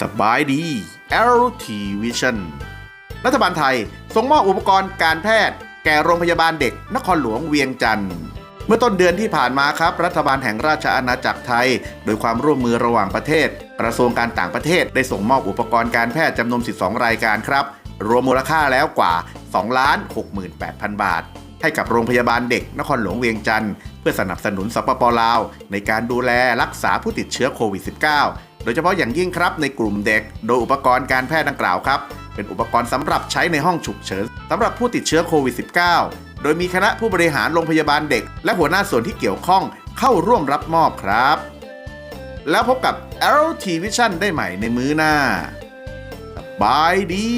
สบายดี LT Vision รัฐบาลไทยส่งมอบอุปกรณ์การแพทย์ แก่โรงพยาบาลเด็กนครหลวงเวียงจันทร์เมื่อต้นเดือนที่ผ่านมาครับ รัฐบาลแห่งราชอาณาจักรไทย โดยความร่วมมือระหว่างประเทศ กระทรวงการต่างประเทศได้ส่งมอบอุปกรณ์การแพทย์จำนวน 12 รายการครับ รวมมูลค่าแล้วกว่า 2 ล้าน68,000 บาท ให้กับโรงพยาบาลเด็กนครหลวงเวียงจันทร์เพื่อสนับสนุนสปปลาว ในการดูแลรักษาผู้ติดเชื้อโควิด -19 โดยเฉพาะอย่างยิ่งครับในกลุ่มเด็ก โดยอุปกรณ์การแพทย์ดังกล่าวครับ เป็นอุปกรณ์สำหรับใช้ในห้องฉุกเฉินสำหรับผู้ติดเชื้อโควิด -19 โดยมีคณะผู้บริหารโรงพยาบาลเด็ก และหัวหน้าส่วนที่เกี่ยวข้องเข้าร่วมรับมอบครับ แล้วพบกับ LT Vision ได้ใหม่ในมื้อหน้าบายดี